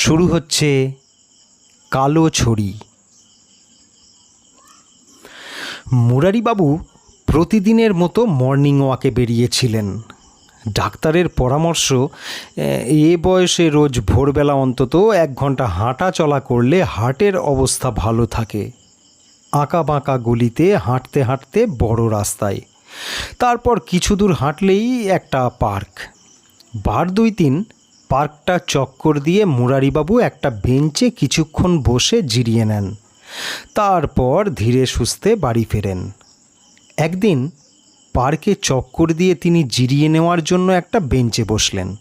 শুরু হচ্ছে কালো ছড়ি। মুরারিবাবু প্রতিদিনের মতো মর্নিং ওয়াকে বেরিয়েছিলেন। ডাক্তারের পরামর্শ, এ- বয়সে রোজ ভোরবেলা অন্তত এক ঘণ্টা হাঁটা চলা করলে হার্টের অবস্থা ভালো থাকে। আঁকা বাঁকা গলিতে হাঁটতে হাঁটতে বড় রাস্তায়। তারপর কিছু দূর হাঁটলেই একটা পার্ক। বার দুই তিন পার্কটা চক্কর দিয়ে মুরারিবাবু একটা বেঞ্চে কিছুক্ষণ বসে জিরিয়ে নেন। তারপর ধীরে সুস্থে বাড়ি ফেরেন। একদিন পার্কে চক্কর দিয়ে তিনি জিরিয়ে নেওয়ার জন্য একটা বেঞ্চে বসলেন।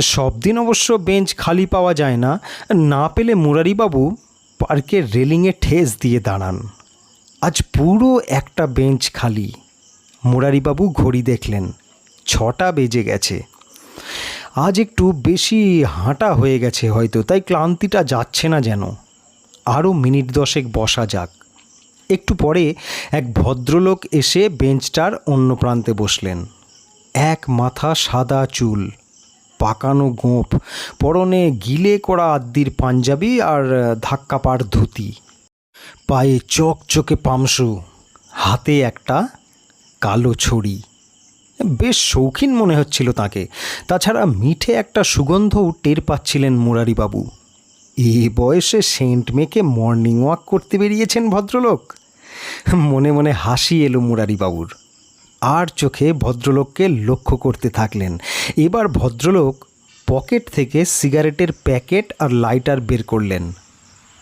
সব দিন অবশ্য বেঞ্চ খালি পাওয়া যায় না না পেলে মুরারিবাবু পার্কের রেলিংয়ে ঠেস দিয়ে দাঁড়ান। আজ পুরো একটা বেঞ্চ খালি। মুরারিবাবু ঘড়ি দেখলেন, ছটা বেজে গেছে। আজ একটু বেশি হাঁটা হয়ে গেছে হয়তো, তাই ক্লান্তিটা যাচ্ছে না যেন। আরও মিনিট দশেক বসা যাক। একটু পরে এক ভদ্রলোক এসে বেঞ্চটার অন্য প্রান্তে বসলেন। এক মাথা সাদা চুল, পাকানো গোঁপ পরনে গিলে করা আদ্দির পাঞ্জাবি আর ধাক্কা পাড় ধুতি। পায়ে চকচকে পামসু হাতে একটা কালো ছড়ি। বেশ শৌখিন মনে হচ্ছিল তাকে। তাছাড়া মিঠে একটা সুগন্ধও টের পাচ্ছিলেন মুরারিবাবু। এই বয়সে সেন্ট মেকে মর্নিং ওয়াক করতে বেরিয়েছেন ভদ্রলোক। মনে মনে হাসি এলো মুরারিবাবুর। আর চোখে ভদ্রলোককে লক্ষ্য করতে থাকলেন। এবার ভদ্রলোক পকেট থেকে সিগারেটের প্যাকেট আর লাইটার বের করলেন।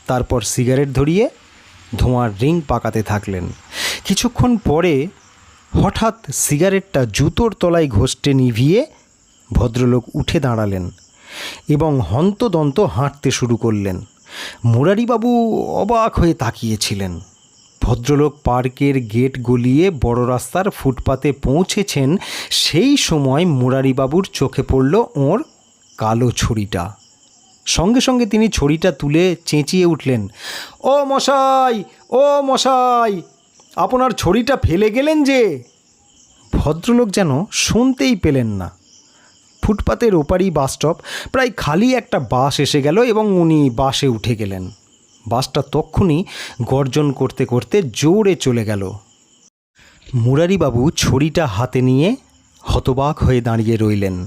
তারপর সিগারেট ধরিয়ে ধোঁয়ার রিং পাকাতে থাকলেন। কিছুক্ষণ পরে হঠাৎ সিগারেটটা জুতোর তলায় ঘষ্টে নিভিয়ে ভদ্রলোক উঠে দাঁড়ালেন এবং হন্তদন্ত হাঁটতে শুরু করলেন। মুরারিবাবু অবাক হয়ে তাকিয়েছিলেন। ভদ্রলোক পার্কের গেট গলিয়ে বড় রাস্তার ফুটপাতে পৌঁছেছেন, সেই সময় মুরারিবাবুর চোখে পড়ল ওর কালো ছড়িটা সঙ্গে সঙ্গে তিনি ছড়িটা তুলে চেঁচিয়ে উঠলেন, ও মশাই ও মশাই আপনার ছড়িটা ফেলে গেলেন যে? ভদ্রলোক যেন শুনতেই পেলেন না। ফুটপাতের ওপারই বাস স্টপ, প্রায় খালি একটা বাস এসে গেল এবং উনি বাসে উঠে গেলেন। বাসটা তক্ষুনি গর্জন করতে করতে জোরে চলে গেল। মুরারিবাবু ছড়িটা হাতে নিয়ে হতবাক হয়ে দাঁড়িয়ে রইলেন।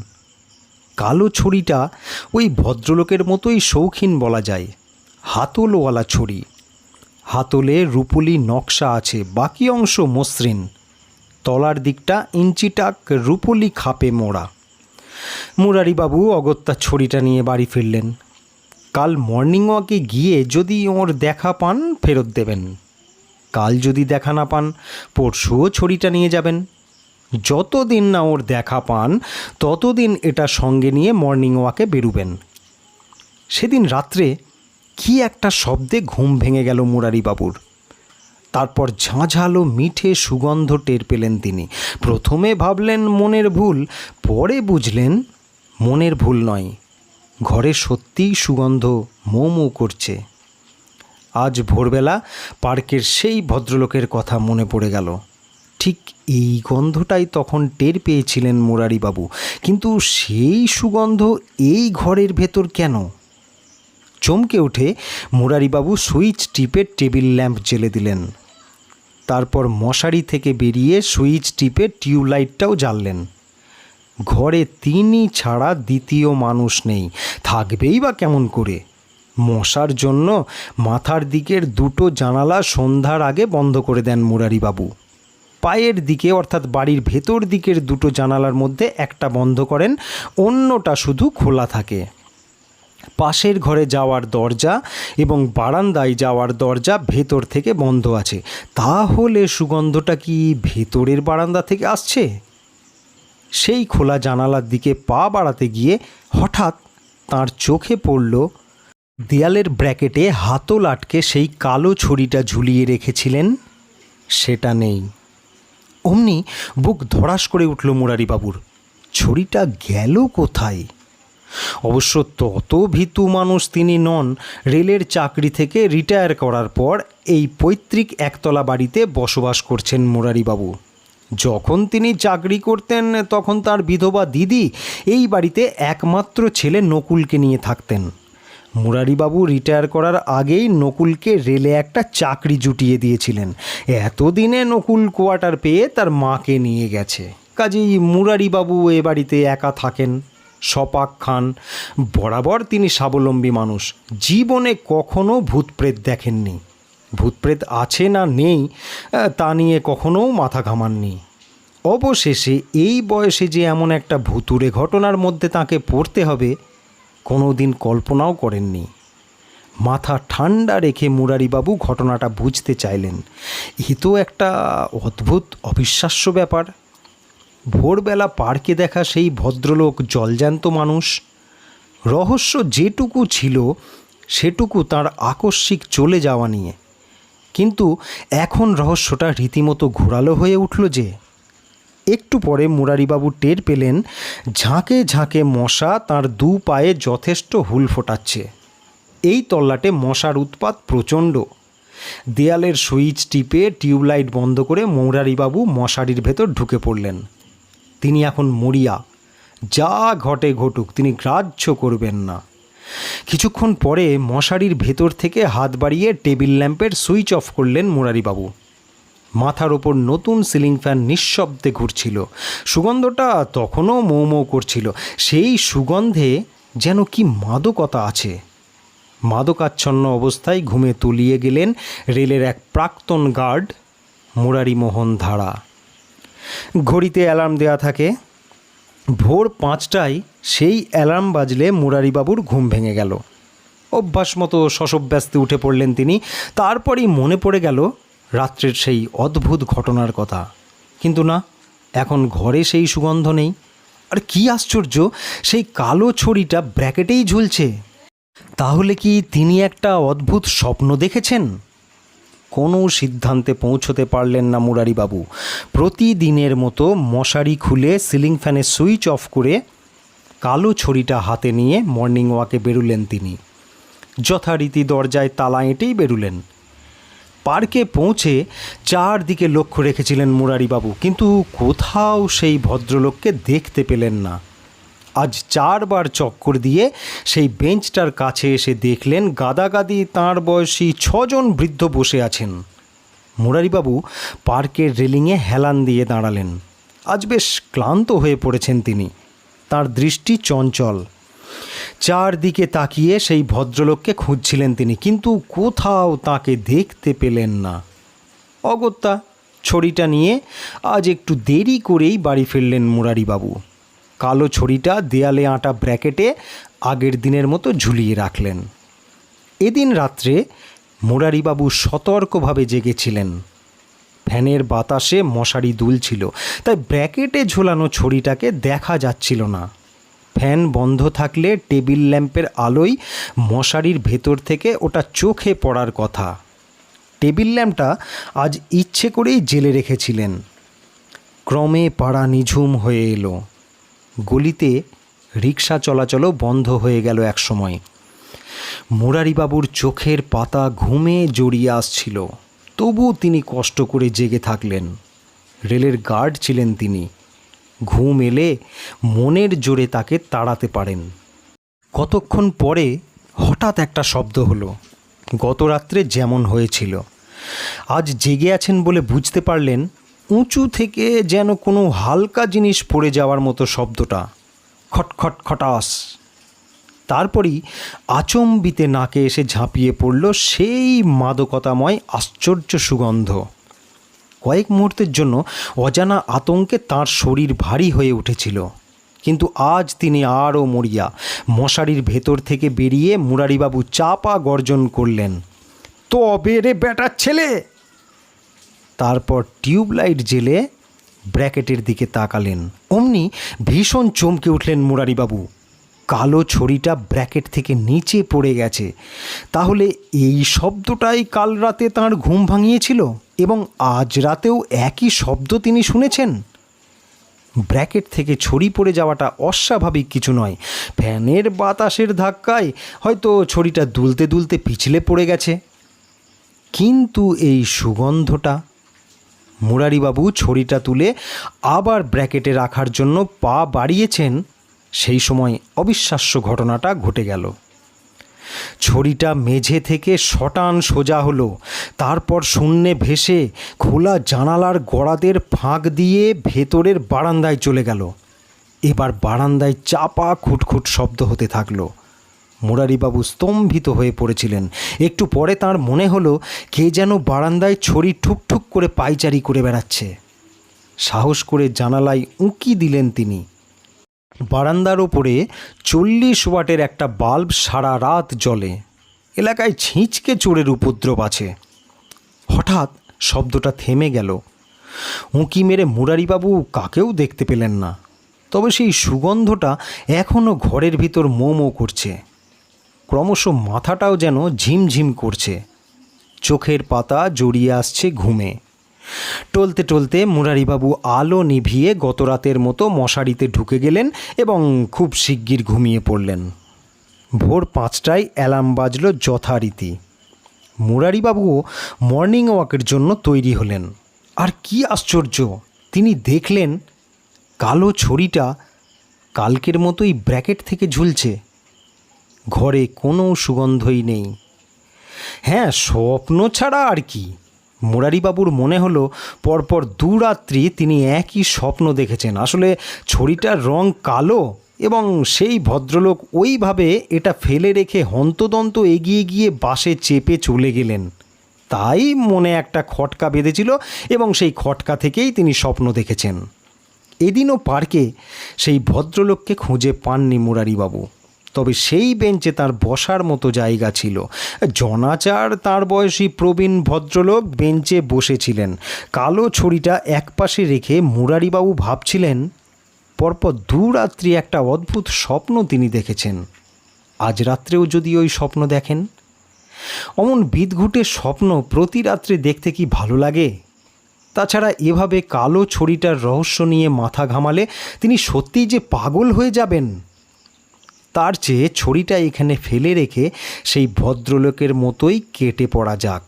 কালো ছড়িটা ওই ভদ্রলোকের মতোই শৌখিন বলা যায়, হাতলওয়ালা ছড়ি। হাতলে রুপুলি নকশা আছে, বাকি অংশ মসৃণ। তলার দিকটা ইঞ্চিটাক রুপুলি খাপে মোড়া। মুরারিবাবু অগত্যা ছড়িটা নিয়ে বাড়ি ফিরলেন। কাল মর্নিং ওয়াকে গিয়ে যদি ওর দেখা পান, ফেরত দেবেন। কাল যদি দেখা না পান, পরশুও ছড়িটা নিয়ে যাবেন। যতদিন না ওর দেখা পান, ততদিন এটা সঙ্গে নিয়ে মর্নিং ওয়াকে বেরুবেন। সেদিন রাত্রে কি একটা শব্দে ঘুম ভেঙে গেল মুরারিবাবুর। তারপর ঝাঁঝালো মিঠে সুগন্ধ টের পেলেন তিনি। প্রথমে ভাবলেন মনের ভুল, পরে বুঝলেন মনের ভুল নয়। ঘরে সত্যিই সুগন্ধ মৌ করছে। আজ ভোরবেলা পার্কের সেই ভদ্রলোকের কথা মনে পড়ে গেল। ঠিক এই গন্ধটাই তখন টের পেয়েছিলেন মুরারিবাবু। কিন্তু সেই সুগন্ধ এই ঘরের ভেতর কেন? চমকে উঠে মুরারিবাবু সুইচ টিপে টেবিল ল্যাম্প জ্বেলে দিলেন। তারপর মশারি থেকে বেরিয়ে সুইচ টিপে টিউবলাইটটাও জ্বাললেন। ঘরে তিনি ছাড়া দ্বিতীয় মানুষ নেই। থাকবেই বা কেমন করে? মশার জন্য মাথার দিকের দুটো জানালা সন্ধ্যার আগে বন্ধ করে দেন মুরারিবাবু। পায়ের দিকে অর্থাৎ বাড়ির ভেতর দিকের দুটো জানালার মধ্যে একটা বন্ধ করেন, অন্যটা শুধু খোলা থাকে। পাশের ঘরে যাওয়ার দরজা এবং বারান্দায় যাওয়ার দরজা ভেতর থেকে বন্ধ আছে। তাহলে সুগন্ধটা কি ভেতরের বারান্দা থেকে আসছে? সেই খোলা জানালার দিকে পা বাড়াতে গিয়ে হঠাৎ তার চোখে পড়ল দেয়ালের ব্র্যাকেটে হাতল আটকে সেই কালো ছড়িটা ঝুলিয়ে রেখেছিলেন। সেটা নেই। অমনি বুক ধড়াস করে উঠল মুরারিবাবুর। ছড়িটা গেল কোথায়? অবশ্য তত ভীতু মানুষ তিনি নন। রেলের চাকরি থেকে রিটায়ার করার পর এই পৈতৃক একতলা বাড়িতে বসবাস করছেন মুরারিবাবু। যখন তিনি চাকরি করতেন, তখন তার বিধবা দিদি এই বাড়িতে একমাত্র ছেলে নকুলকে নিয়ে থাকতেন। মুরারিবাবু রিটায়ার করার আগেই নকুলকে রেলে একটা চাকরি জুটিয়ে দিয়েছিলেন। এতদিনে নকুল কোয়ার্টার পেয়ে তার মাকে নিয়ে গেছে। কাজেই মুরারিবাবু এ বাড়িতে একা থাকেন। সপাক খান। বরাবর তিনি স্বাবলম্বী মানুষ। জীবনে কখনো ভূতপ্রেত দেখেননি। ভূতপ্রেত আছে না নেই তা নিয়ে কখনো মাথা ঘামাননি। অবশেষে এই বয়সে যে এমন একটা ভুতুরে ঘটনার মধ্যে তাকে পড়তে হবে কোনো দিন কল্পনাও করেননি। মাথা ঠান্ডা রেখে মুরারিবাবু ঘটনাটা বুঝতে চাইলেন। এ তো একটা অদ্ভুত, অবিশ্বাস্য ব্যাপার। ভোরবেলা পার্কে দেখা সেই ভদ্রলোক জলজ্যান্ত মানুষ। রহস্য যেটুকু ছিল, সেটুকু তার আকস্মিক চলে যাওয়া নিয়ে। কিন্তু এখন রহস্যটা রীতিমতো ঘোরালো হয়ে উঠল যে, একটু পরে মুরারিবাবু টের পেলেন, ঝাঁকে ঝাঁকে মশা তার দু পায়ে যথেষ্ট হুল ফোটাচ্ছে। এই তল্লাটে মশার উৎপাত প্রচণ্ড। দেয়ালের সুইচ টিপে টিউবলাইট বন্ধ করে মুরারিবাবু মশারির ভেতর ঢুকে পড়লেন। তিনি এখন মরিয়া। যা ঘটে ঘটুক, তিনি গ্রাহ্য করবেন না। কিছুক্ষণ পরে মশারির ভেতর থেকে হাত বাড়িয়ে টেবিল ল্যাম্পের সুইচ অফ করলেন মুরারিবাবু। মাথার ওপর নতুন সিলিং ফ্যান নিঃশব্দে ঘুরছিল। সুগন্ধটা তখনও মৌ মৌ করছিল। সেই সুগন্ধে যেন কি মাদকতা আছে। মাদকাচ্ছন্ন অবস্থায় ঘুমে তলিয়ে গেলেন রেলের এক প্রাক্তন গার্ড, মুরারিমোহন ধারা। ঘড়িতে অ্যালার্ম দেওয়া থাকে। ভোর পাঁচটায় সেই অ্যালার্ম বাজলে মুরারিবাবুর ঘুম ভেঙে গেল। অভ্যাস মতো শশব্যস্তে উঠে পড়লেন তিনি। তারপরেই মনে পড়ে গেল রাত্রের সেই অদ্ভুত ঘটনার কথা। কিন্তু না, এখন ঘরে সেই সুগন্ধ নেই। আর কি আশ্চর্য, সেই কালো ছড়িটা ব্র্যাকেটেই ঝুলছে। তাহলে কি তিনি একটা অদ্ভুত স্বপ্ন দেখেছেন? কোনো সিদ্ধান্তে পৌঁছতে পারলেন না মুরারিবাবু। প্রতিদিনের মতো মশারি খুলে সিলিং ফ্যানের সুইচ অফ করে কালো ছড়িটা হাতে নিয়ে মর্নিং ওয়াকে বেরুলেন তিনি। যথারীতি দরজায় তালা এঁটেই বেরুলেন। পার্কে পৌঁছে চারদিকে লক্ষ্য রেখেছিলেন মুরারিবাবু, কিন্তু কোথাও সেই ভদ্রলোককে দেখতে পেলেন না। আজ চারবার চক্কর দিয়ে সেই বেঞ্চটার কাছে এসে দেখলেন গাদাগাদি তাঁর বয়সী ছজন বৃদ্ধ বসে আছেন। মুরারিবাবু পার্কের রেলিংয়ে হেলান দিয়ে দাঁড়ালেন। আজ বেশ ক্লান্ত হয়ে পড়েছেন তিনি। তার দৃষ্টি চঞ্চল। চারদিকে তাকিয়ে সেই ভদ্রলোককে খুঁজছিলেন তিনি, কিন্তু কোথাও তাকে দেখতে পেলেন না। অগত্যা, ছড়িটা নিয়ে আজ একটু দেরি করেই বাড়ি ফিরলেন মুরারিবাবু। কালো ছড়িটা দেয়ালে আঁটা ব্র্যাকেটে আগের দিনের মতো ঝুলিয়ে রাখলেন। এদিন রাত্রে মুরারিবাবু সতর্কভাবে জেগেছিলেন। ফ্যানের বাতাসে মশারি দুলছিল, তাই ব্র্যাকেটে ঝোলানো ছড়িটাকে দেখা যাচ্ছিল না। ফ্যান বন্ধ থাকলে টেবিল ল্যাম্পের আলোয় মশারির ভেতর থেকে ওটা চোখে পড়ার কথা। টেবিল ল্যাম্পটা আজ ইচ্ছে করেই জেলে রেখেছিলেন। ক্রমে পাড়া নিঝুম হয়ে এলো। গলিতে রিক্সা চলাচলও বন্ধ হয়ে গেল একসময় মুরারিবাবুর চোখের পাতা ঘুমে জড়িয়ে আসছিল। তবু তিনি কষ্ট করে জেগে থাকলেন। রেলের গার্ড ছিলেন তিনি। ঘুম এলে মনের জোরে তাকে তাড়াতে পারেন। কতক্ষণ পরে হঠাৎ একটা শব্দ হলো। গত রাত্রে যেমন হয়েছিল। আজ জেগে আছেন বলে বুঝতে পারলেন উঁচু থেকে যেন কোনো হালকা জিনিস পড়ে যাওয়ার মতো শব্দটা খটখট খটাস। তারপরই আচম্বিতে নাকে এসে ঝাঁপিয়ে পড়ল সেই মাদকতাময় আশ্চর্য সুগন্ধ। কয়েক মুহূর্তের জন্য অজানা আতঙ্কে তার শরীর ভারী হয়ে উঠেছিল। কিন্তু আজ তিনি আরও মরিয়া, মশারির ভেতর থেকে বেরিয়ে মুরারিবাবু চাপা গর্জন করলেন, তবে রে বেটার ছেলে তারপর টিউবলাইট জেলে ব্র্যাকেটের দিকে তাকালেন। অমনি ভীষণ চমকে উঠলেন মুরারিবাবু। কালো ছড়িটা ব্র্যাকেট থেকে নিচে পড়ে গেছে। তাহলে এই শব্দটাই কাল রাতে তাঁর ঘুম ভাঙিয়েছিল এবং আজ রাতেও একই শব্দ তিনি শুনেছেন? ব্র্যাকেট থেকে ছড়ি পড়ে যাওয়াটা অস্বাভাবিক কিছু নয়। ফ্যানের বাতাসের ধাক্কায় হয়তো ছড়িটা দুলতে দুলতে পিছলে পড়ে গেছে। কিন্তু এই সুগন্ধটা মুরারিবাবু ছড়িটা তুলে আবার ব্র্যাকেটে রাখার জন্য পা বাড়িয়েছেন, সেই সময় অবিশ্বাস্য ঘটনাটা ঘটে গেল। ছড়িটা মেঝে থেকে শটান সোজা হলো, তারপর শূন্যে ভেসে খোলা জানালার গড়াদের ফাঁক দিয়ে ভেতরের বারান্দায় চলে গেল। এবার বারান্দায় চাপা খুটখুট শব্দ হতে থাকল। মুরারিবাবু স্তম্ভিত হয়ে পড়েছিলেন। একটু পরে তার মনে হলো, কে যেন বারান্দায় ছড়ি ঠুকঠুক করে পাইচারি করে বেড়াচ্ছে। সাহস করে জানালায় উঁকি দিলেন তিনি। বারান্দার ওপরে চল্লিশ ওয়াটের একটা বাল্ব সারা রাত জ্বলে। এলাকায় ছিঁচকে চোরের উপদ্রব আছে। হঠাৎ শব্দটা থেমে গেল। উঁকি মেরে মুরারিবাবু কাকেও দেখতে পেলেন না। তবে সেই সুগন্ধটা এখনও ঘরের ভিতর মোমো করছে। ক্রমশ মাথাটাও যেন ঝিমঝিম করছে। চোখের পাতা জড়িয়ে আসছে ঘুমে। টলতে টলতে মুরারিবাবু আলো নিভিয়ে গত রাতের মতো মশারিতে ঢুকে গেলেন এবং খুব শিগগির ঘুমিয়ে পড়লেন। ভোর পাঁচটায় অ্যালার্ম বাজল যথারীতি। মুরারিবাবুও মর্নিং ওয়াকের জন্য তৈরি হলেন। আর কি আশ্চর্য, তিনি দেখলেন কালো ছড়িটা কালকের মতোই ব্র্যাকেট থেকে ঝুলছে। ঘরে কোনো সুগন্ধই নেই। হ্যাঁ স্বপ্ন ছাড়া আর কি? মুরারিবাবুর মনে হলো পরপর দু রাত্রি তিনি একই স্বপ্ন দেখেছেন। আসলে ছড়িটার রং কালো এবং সেই ভদ্রলোক ওইভাবে এটা ফেলে রেখে হন্তদন্ত এগিয়ে গিয়ে বাসে চেপে চলে গেলেন। তাই মনে একটা খটকা বেঁধেছিল এবং সেই খটকা থেকেই তিনি স্বপ্ন দেখেছেন। এদিনও পার্কে সেই ভদ্রলোককে খুঁজে পাননি মুরারিবাবু। তবে সেই বেঞ্চে তার বসার মতো জায়গা ছিল। জনাচার তার বয়সী প্রবীণ ভদ্রলোক বেঞ্চে বসেছিলেন। কালো ছড়িটা একপাশে রেখে মুরারিবাবু ভাবছিলেন, পরপর দু রাত্রি একটা অদ্ভুত স্বপ্ন তিনি দেখেছেন। আজ রাত্রেও যদি ওই স্বপ্ন দেখেন? অমন বিদঘুটে স্বপ্ন প্রতি রাত্রে দেখতে কি ভালো লাগে? তাছাড়া এভাবে কালো ছড়িটার রহস্য নিয়ে মাথা ঘামালে তিনি সত্যিই যে পাগল হয়ে যাবেন? তার চেয়ে ছড়িটা এখানে ফেলে রেখে সেই ভদ্রলোকের মতোই কেটে পড়া যাক।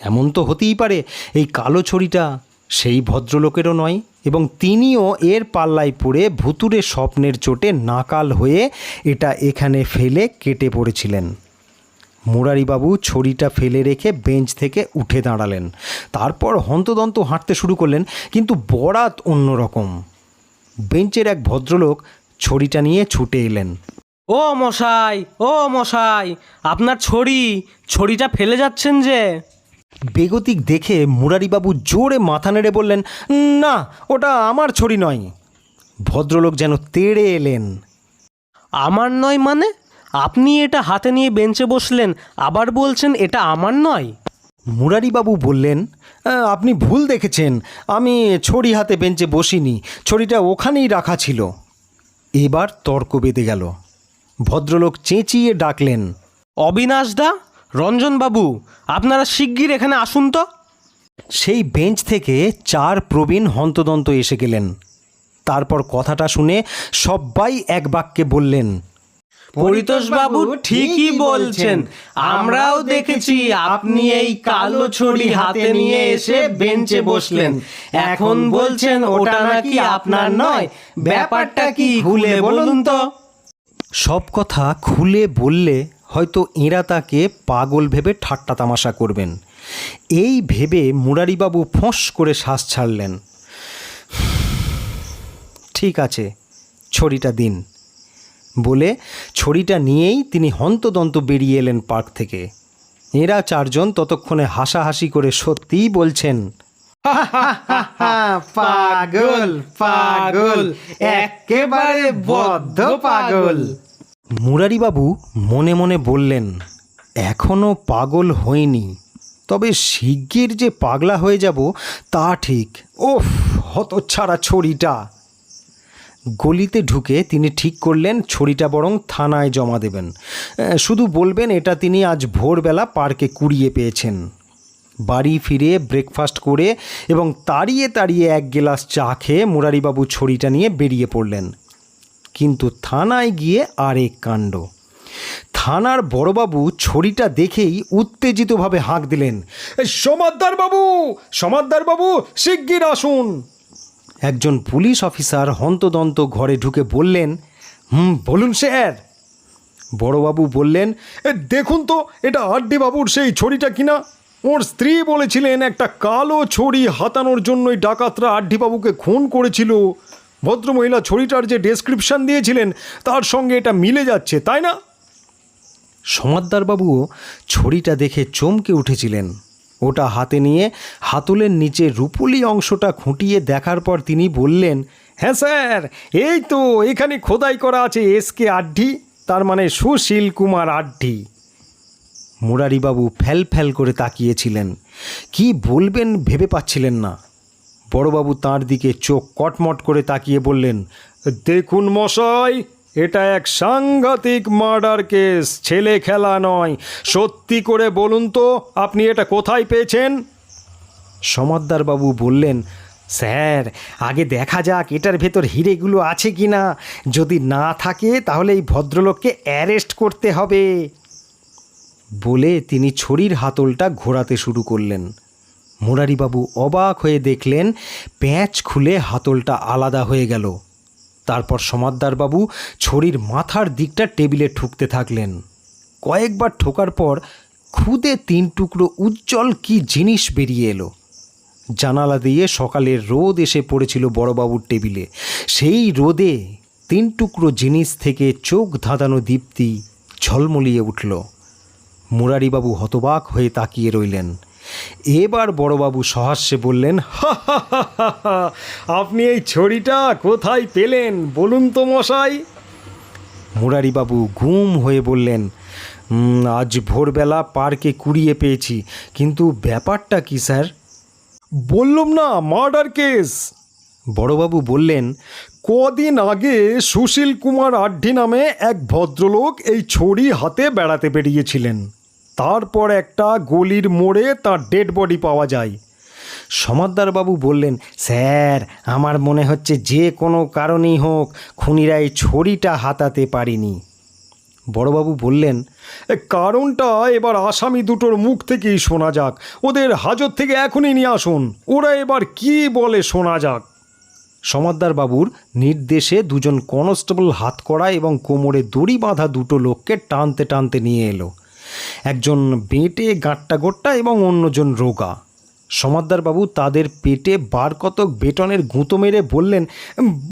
এমন তো হতেই পারে, এই কালো ছড়িটা সেই ভদ্রলোকেরও নয় এবং তিনিও এর পাল্লায় পড়ে ভুতুরে স্বপ্নের চোটে নাকাল হয়ে এটা এখানে ফেলে কেটে পড়েছিলেন। মুরারিবাবু ছড়িটা ফেলে রেখে বেঞ্চ থেকে উঠে দাঁড়ালেন। তারপর হন্তদন্ত হাঁটতে শুরু করলেন, কিন্তু বরাত অন্যরকম। বেঞ্চের এক ভদ্রলোক ছড়িটা নিয়ে ছুটে এলেন। ও মশাই ও মশাই আপনার ছড়ি ছড়িটা ফেলে যাচ্ছেন যে। বেগতিক দেখে মুরারিবাবু জোরে মাথা নেড়ে বললেন না ওটা আমার ছড়ি নয়। ভদ্রলোক যেন তেড়ে এলেন। আমার নয় মানে? আপনি এটা হাতে নিয়ে বেঞ্চে বসলেন আবার বলছেন এটা আমার নয়? মুরারিবাবু বললেন "আহ, আপনি ভুল দেখেছেন আমি ছড়ি হাতে বেঞ্চে বসিনি ছড়িটা ওখানেই রাখা ছিল। এবার তর্ক বেঁধে গেল। ভদ্রলোক চেঁচিয়ে ডাকলেন, অবিনাশ দা, রঞ্জনবাবু, আপনারা শিগগির এখানে আসুন তো। সেই বেঞ্চ থেকে চার প্রবীণ হন্তদন্ত এসে গেলেন। তারপর কথাটা শুনে সবাই এক বাক্যে বললেন, পরিতোষবাবু ঠিকই বলছেন। আমরাও দেখেছি আপনি এই কালো ছড়ি হাতে নিয়ে এসে বেঞ্চে বসলেন। এখন বলছেন ওটা নাকি আপনার নয়। ব্যাপারটা কি ভুলে বলুন তো। সব কথা খুলে বললে হয়তো এঁরা তাকে পাগল ভেবে ঠাট্টা তামাশা করবেন। এই ভেবে মুরারিবাবু ফোঁস করে শ্বাস ছাড়লেন। ঠিক আছে, ছড়িটা দিন। বলে ছড়িটা নিয়েই তিনি হন্তদন্ত বেরিয়ে এলেন পার্ক থেকে। এরা চারজন ততক্ষণে হাসাহাসি করে সত্যিই বলছেন পাগল পাগল, একেবারে বদ্ধ পাগল। মুরারিবাবু মনে মনে বললেন, এখনও পাগল হয়নি তবে শিগগির যে পাগলা হয়ে যাব তা ঠিক। ওফ হতচ্ছাড়া ছড়িটা গলিতে ঢুকে তিনি ঠিক করলেন ছড়িটা বরং থানায় জমা দেবেন। শুধু বলবেন, এটা তিনি আজ ভোরবেলা পার্কে কুড়িয়ে পেয়েছেন। বাড়ি ফিরে ব্রেকফাস্ট করে এবং তাড়িয়ে তাড়িয়ে এক গ্লাস চা খেয়ে মুরারিবাবু ছড়িটা নিয়ে বেরিয়ে পড়লেন। কিন্তু থানায় গিয়ে আরেক কাণ্ড। থানার বড়বাবু ছড়িটা দেখেই উত্তেজিতভাবে হাঁক দিলেন বাবু বাবু শিগগির আসুন। একজন পুলিশ অফিসার হন্তদন্ত ঘরে ঢুকে বললেন হুম বলুন স্যার। বড়বাবু বললেন "এ, দেখুন তো এটা আড্ডি বাবুর সেই ছড়িটা কিনা? ওর স্ত্রী বলেছিলেন, একটা কালো ছড়ি হাতানোর জন্যই ডাকাতরা আড্ডিবাবুকে খুন করেছিল। ভদ্রমহিলা ছড়িটার যে ডেসক্রিপশন দিয়েছিলেন, তার সঙ্গে এটা মিলে যাচ্ছে, তাই না? সমাদ্দারবাবুও ছড়িটা দেখে চমকে উঠেছিলেন। ওটা হাতে নিয়ে হাতলের নিচে রুপুলি অংশটা খুঁটিয়ে দেখার পর তিনি বললেন হ্যাঁ স্যার, এই তো এখানে খোদাই করা আছে এস কে আড্ডি, তার মানে সুশীল কুমার আড্ডি। মুরারিবাবু ফ্যাল ফ্যাল করে তাকিয়েছিলেন। কি বলবেন ভেবে পাচ্ছিলেন না। বড়বাবু তার দিকে চোখ কটমট করে তাকিয়ে বললেন, দেখুন মশাই, এটা এক সাংঘাতিক মার্ডার কেস, ছেলে খেলা নয়। সত্যি করে বলুন তো, আপনি এটা কোথায় পেয়েছেন? সমাদ্দারবাবু বললেন, স্যার, আগে দেখা যাক এটার ভেতর হিরেগুলো আছে কি না যদি না থাকে, তাহলে এই ভদ্রলোককে অ্যারেস্ট করতে হবে। বলে তিনি ছড়ির হাতলটা ঘোরাতে শুরু করলেন। মুরারিবাবু অবাক হয়ে দেখলেন, প্যাঁচ খুলে হাতলটা আলাদা হয়ে গেল। তারপর সমাদ্দারবাবু ছড়ির মাথার দিকটা টেবিলে ঠুকতে থাকলেন। কয়েকবার ঠোকার পর খুদে তিন টুকরো উজ্জ্বল কি জিনিস বেরিয়ে এলো। জানালা দিয়ে সকালের রোদ এসে পড়েছিল বড়বাবুর টেবিলে। সেই রোদে তিন টুকরো জিনিস থেকে চোখ ধাঁধানো দীপ্তি ঝলমলিয়ে উঠল। মুরারিবাবু হতবাক হয়ে তাকিয়ে রইলেন। এবার বড়বাবু সহাস্যে বললেন "হা হা হা হা হা, আপনি এই ছড়িটা কোথায় পেলেন বলুন তো মশাই? মুরারিবাবু গুম হয়ে বললেন আজ ভোরবেলা পার্কে কুড়িয়ে পেয়েছি কিন্তু ব্যাপারটা কি স্যার? বললুম না মার্ডার কেস! বড়বাবু বললেন কদিন আগে সুশীল কুমার আড্ডি নামে এক ভদ্রলোক এই ছড়ি হাতে বেড়াতে বেরিয়েছিলেন। তারপর একটা গলির মোড়ে তার ডেড বডি পাওয়া যায়। সমাদ্দারবাবু বললেন, স্যার, আমার মনে হচ্ছে যে কোনো কারণেই হোক খুনিরা এই ছড়িটা হাতাতে পারেনি। বড়বাবু বললেন কারণটা এবার আসামি দুটোর মুখ থেকেই শোনা যাক। ওদের হাজত থেকে এখনই নিয়ে আসুন। ওরা এবার কি বলে শোনা যাক? বাবুর নির্দেশে দুজন কনস্টেবল হাতকড়া এবং কোমরে দড়ি বাঁধা দুটো লোককে টানতে টানতে নিয়ে এলো। একজন বেঁটে গাঁট্টা গোট্টা এবং অন্যজন রোগা। সমাদ্দারবাবু তাদের পেটে বার কতক বেটনের গুঁতো মেরে বললেন,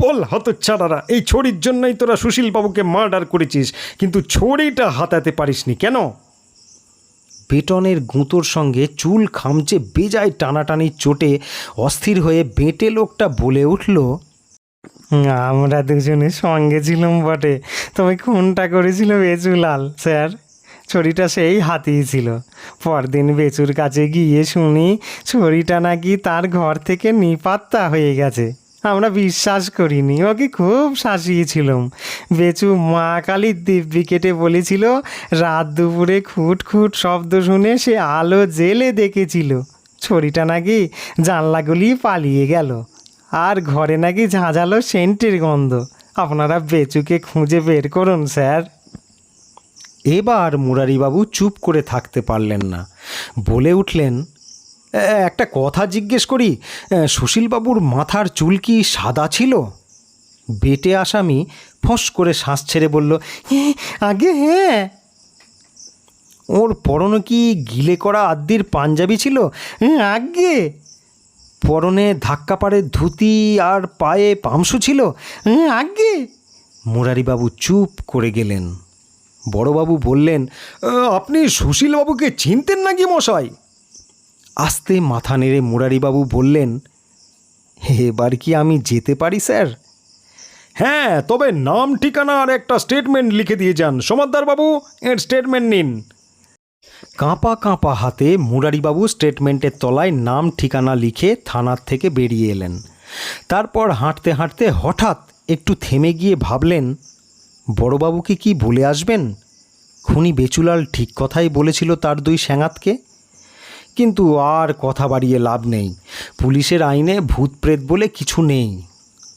বল হতচ্ছাড়ারা এই ছড়ির জন্যই তোরা সুশীলবাবুকে মার্ডার করেছিস, কিন্তু ছড়িটা হাতাতে পারিসনি কেন? বেটনের গুঁতোর সঙ্গে চুল খামচে বেজায় টানাটানি চোটে অস্থির হয়ে বেঁটে লোকটা বলে উঠল, আমরা দুজনে সঙ্গে ছিলাম বটে। তবে খুনটা করেছিল বেচুলাল স্যার। ছড়িটা সেই হাতিয়েছিল পরদিন বেচুর কাছে গিয়ে শুনি ছড়িটা নাকি তার ঘর থেকে নিপাত্তা হয়ে গেছে। আমরা বিশ্বাস করিনি। ওকে খুব শাসিয়েছিলাম। বেচু মা কালীর দিব্যি কেটে বলেছিল রাত দুপুরে খুট খুট শব্দ শুনে সে আলো জেলে দেখেছিল। ছড়িটা নাকি জানলাগুলি পালিয়ে গেল। আর ঘরে নাকি ঝাঁঝালো সেন্টের গন্ধ। আপনারা বেচুকে খুঁজে বের করুন স্যার। এবার মুরারিবাবু চুপ করে থাকতে পারলেন না। বলে উঠলেন "এ, একটা কথা জিজ্ঞেস করি সুশীলবাবুর মাথার চুল কি সাদা ছিল? বেটে আসামি ফস করে শ্বাস ছেড়ে বলল "হ্যাঁ, আগে হ্যাঁ। ওর পরনে কি গিলে করা আদ্যির পাঞ্জাবি ছিল? "হ্যাঁ, আগে। পরনে ধাক্কা পাড়ে ধুতি আর পায়ে পামসু ছিল? "হ্যাঁ, আগে। মুরারিবাবু চুপ করে গেলেন। বড়বাবু বললেন আপনি সুশীলবাবুকে চিনতেন নাকি মশাই? আস্তে মাথা নেড়ে মুরারিবাবু বললেন, এবার কি আমি যেতে পারি, স্যার? হ্যাঁ তবে নাম, ঠিকানা আর একটা স্টেটমেন্ট লিখে দিয়ে যান। সমাদ্দারবাবু এর স্টেটমেন্ট নিন। কাঁপা কাঁপা হাতে মুরারিবাবু স্টেটমেন্টের তলায় নাম, ঠিকানা লিখে থানার থেকে বেরিয়ে এলেন। তারপর হাঁটতে হাঁটতে হঠাৎ একটু থেমে গিয়ে ভাবলেন, বড়বাবুকে কি বলে আসবেন? খুনি বেচুলাল ঠিক কথাই বলেছিল তার দুই স্যাঙাতকে কিন্তু আর কথা বাড়িয়ে লাভ নেই। পুলিশের আইনে ভূত প্রেত বলে কিছু নেই।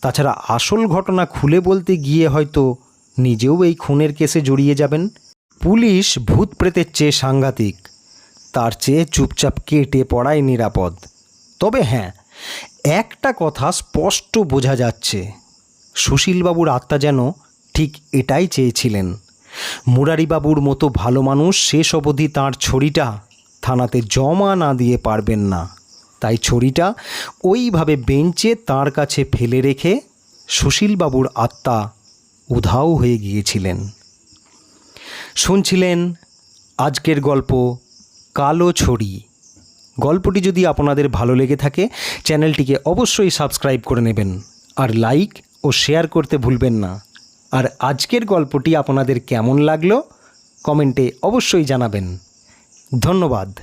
তাছাড়া আসল ঘটনা খুলে বলতে গিয়ে হয়তো নিজেও এই খুনের কেসে জড়িয়ে যাবেন। পুলিশ ভূত প্রেতের চেয়ে সাংঘাতিক। তার চেয়ে চুপচাপ কেটে পড়াই নিরাপদ। তবে হ্যাঁ একটা কথা স্পষ্ট বোঝা যাচ্ছে। সুশীলবাবুর আত্মা যেন ঠিক এটাই চেয়েছিলেন। মুরারিবাবুর মতো ভালো মানুষ শেষ অবধি তাঁর ছড়িটা থানাতে জমা না দিয়ে পারবেন না। তাই ছড়িটা ওইভাবে বেঞ্চে তার কাছে ফেলে রেখে সুশীলবাবুর আত্মা উধাও হয়ে গিয়েছিলেন। শুনছিলেন আজকের গল্প কালো ছড়ি গল্পটি যদি আপনাদের ভালো লেগে থাকে, চ্যানেলটিকে অবশ্যই সাবস্ক্রাইব করে নেবেন আর লাইক ও শেয়ার করতে ভুলবেন না। আর আজকের গল্পটি আপনাদের কেমন লাগল, কমেন্টে অবশ্যই জানাবেন। ধন্যবাদ।